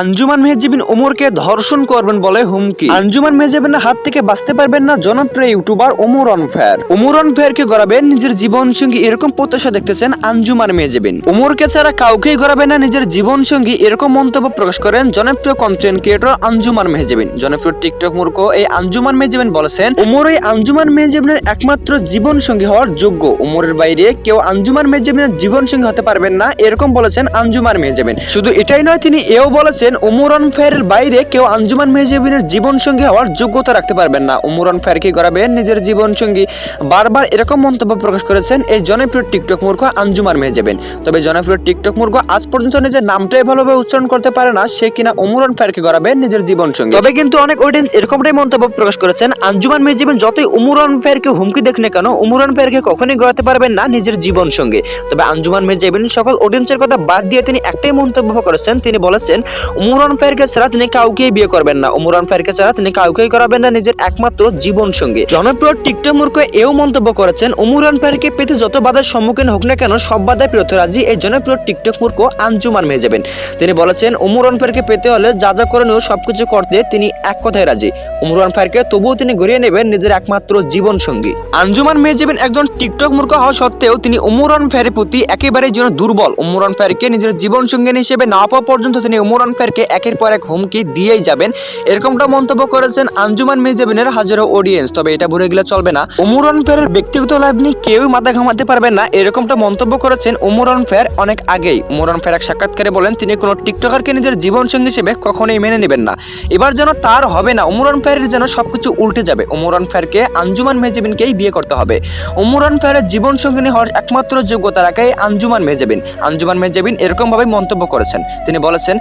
আঞ্জুমান মেহজিবিন ওমরকে ধর্ষণ করবেন বলে হুমকি। আঞ্জুমান মেহজিবিনের হাত থেকে বাঁচতে পারবেন না জনপ্রিয় YouTuber Omar on fire Omar অনফেয়ারকে গড়াবেন নিজের জীবন সঙ্গী এরকম প্রত্যাশা দেখতেছেন আঞ্জুমান মেহজিবিন। ওমরকে ছাড়া কাউকেই গড়াবে না নিজের জীবন সঙ্গী এরকম মন্তব্য প্রকাশ করেন জনপ্রিয় কন্টেন্ট ক্রিয়েটর আঞ্জুমান মেহজিবিন। জনপ্রিয় টিকটক মূর্খ এই আঞ্জুমান মেহজিবিন বলেছেন, ওমর এই আঞ্জুমান মেহজিবিনের একমাত্র জীবন সঙ্গী হওয়ার যোগ্য। ওমরের বাইরে কেউ আঞ্জুমান মেহজিবিনের জীবন সঙ্গী হতে পারবেন না, এরকম বলেছেন আঞ্জুমান মেহজিবিন। শুধু এটাই নয়, তিনি এও বলেছেন উমরন ফেয়ারের বাইরে কেউ আঞ্জুমান মেহজিবিনের জীবন সঙ্গী হওয়ার যোগ্যতা রাখতে পারবেন না। উমরন ফেয়ারকে গড়াবেন নিজের জীবন সঙ্গী বারবার এরকম মন্তব্য প্রকাশ করেছেন এই জনপ্রিয় টিকটক মূর্খ আঞ্জুমান মেহজিবিন। তবে জনপ্রিয় টিকটক মূর্খ আজ পর্যন্ত নিজের নামটাই ভালোভাবে উচ্চারণ করতে পারে না, সে কিনা উমরন ফেয়ারকে গড়াবেন নিজের জীবন সঙ্গী তবে কিন্তু অনেক অডিয়েন্স এরকমটাই মন্তব্য প্রকাশ করেছেন, আঞ্জুমান মেহজিবিন যতই উমরন ফেয়ারকে হুমকি দেখ না কেন উমরন ফেয়ারকে কখনোই গড়াতে পারবেন না নিজের জীবন সঙ্গে তবে আঞ্জুমান মেহজিবিন সকল অডিয়েন্সের কথা বাদ দিয়ে তিনি একটাই মন্তব্য করেছেন, তিনি বলেছেন উমরান ফায়ারকে ছাড়া তিনি কাউকেই বিয়ে করবেন না। উমরান ফায়ারকে ছাড়া তিনি কাউকেই করাবেন না নিজের একমাত্র জীবন সঙ্গী জনপ্রিয় টিকটক মূর্খ এও মন্তব্য করেছেন, উমরান ফায়ারকে পেতে যত বাধার সম্মুখীন হোক না কেন, সব বাধায় বিরত রাজি এই জনপ্রিয় টিকটক মূর্খ আঞ্জুমান মেয়ে যাবেন তিনি বলেছেন, উমরান ফায়ারকে পেতে হলে যা যা করণীয় সবকিছু করতে তিনি এক কথায় রাজি। উমরান ফায়ারকে তবুও তিনি ঘুরিয়ে নেবেন নিজের একমাত্র জীবন সঙ্গী আঞ্জুমান মেহজেবিন একজন টিকটক মূর্খ হওয়া সত্ত্বেও তিনি উমরান ফায়ারের প্রতি একেবারেই যেন দুর্বল। উমরান ফায়ারকে নিজের জীবন সঙ্গী হিসেবে না পাওয়া পর্যন্ত তিনি উমরান ফায়ারকে একের পর এক হুমকি দিয়েই যাবেন। এরকমটা মন্তব্য করেছেন আঞ্জুমান মেহজাবিনের হাজারো অডিয়েন্স তবে এটা ভুলে গেলে চলবে না। উমরান ফায়ারের ব্যক্তিগত লাইভ নিয়ে কেউই মাথা ঘামাতে পারবেন না। এরকমটা মন্তব্য করেছেন উমরান ফায়ার অনেক আগেই। উমরান ফায়ার এক সাক্ষাৎকারে বলেন, তিনি কোনো টিকটকারকে নিজের জীবন সঙ্গী হিসেবে কখনোই মেনে নেবেন না। এবার যেন তার হবে না উমরান ফায়ারের যেন সবকিছু উল্টে যাবে। উমরান ফায়ারকে আঞ্জুমান মেহজাবিনকেই বিয়ে করতে হবে। উমরান ফায়ারের জীবন সঙ্গিনী হওয়ার একমাত্র যোগ্যতা রাখে আঞ্জুমান মেহজাবিন আঞ্জুমান মেহজাবিন এরকমভাবে মন্তব্য করেছেন। তিনি বলেছেন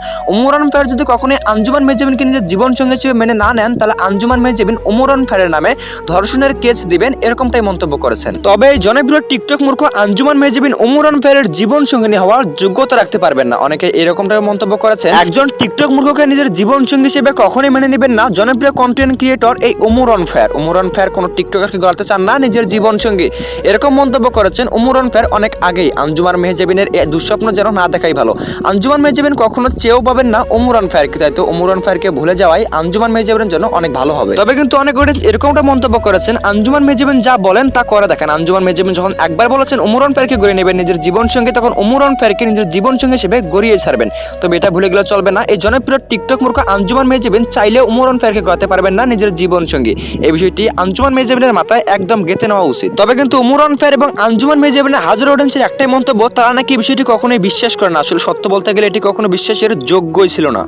উমরান ফায়ার যদি কখনোই আঞ্জুমান মেহজাবিনকে নিজের জীবন সঙ্গী হিসেবে মেনে না নেন, তাহলে আঞ্জুমান মেহজাবিন উমরান ফায়ারের নামে ধর্ষণের কেস দিবেন, এরকমটাই মন্তব্য করেছেন। তবে এই জনপ্রিয় টিকটক মূর্খ আঞ্জুমান মেহজাবিন উমরান ফায়ারের জীবন সঙ্গিনী হওয়ার যোগ্যতা রাখতে পারবেন না। অনেকে এরকমটাই মন্তব্য করেছেন, একজন টিকটক মূর্খকে নিজের জীবন সঙ্গী হিসেবে কখনোই মেনে নেবেন না জনপ্রিয় কন্টেন্ট ক্রিয়েটর এই উমরন ফায়ার। উমরন ফায়ার কোনো টিকটকারকে গড়াতে চান না, নিজের জীবন সঙ্গী। এরকম মন্তব্য করেছেন উমরন ফায়ার অনেক আগেই। আঞ্জুমান মেহজাবিনের দুঃস্বপ্ন যেন না দেখাই ভালো। আঞ্জুমান মেহজাবিন কখনো চেয়েও পাবেন না উমরান ফায়ারকে, তাই তো উমরান ফায়ারকে ভুলে যাওয়াই আঞ্জুমান মেহজাবিনের জন্য অনেক ভালো হবে। তবে কিন্তু অনেক অডিয়েন্স এরকমটা মন্তব্য করেছেন, আঞ্জুমান মেহজাবিন যা বলেন তা করে দেখেন। আঞ্জুমান মেহজাবিন যখন একবার বলেছেন উমরান ফায়ারকে গড়ে নেবেন, নিজের জীবন সঙ্গী, তখন উমরান ফায়ারকে নিজের জীবন সঙ্গী হিসেবে গড়িয়ে ছাড়বেন। তবে এটা ভুলে গেলে চলবে না। এই জনপ্রিয় টিকটক মূর্খ আঞ্জুমান মেহজাবিন চাইলে উমরান ফায়ারকে গড়াতে পারবেন না নিজের জীবন সঙ্গী। এই বিষয়টি আঞ্জুমান মেহজাবিনের মাথায় একদম গেঁথে নেওয়া উচিত। তবে কিন্তু উমরান ফায়ার এবং আঞ্জুমান মেহজাবিনের হাজার অডিয়েন্সের একটাই মন্তব্য, তারা নাকি বিষয়টি কখনোই বিশ্বাস করে না। আসলে সত্য বলতে গেলে এটি কখনো বিশ্বাসের যোগ্যই ছিল না।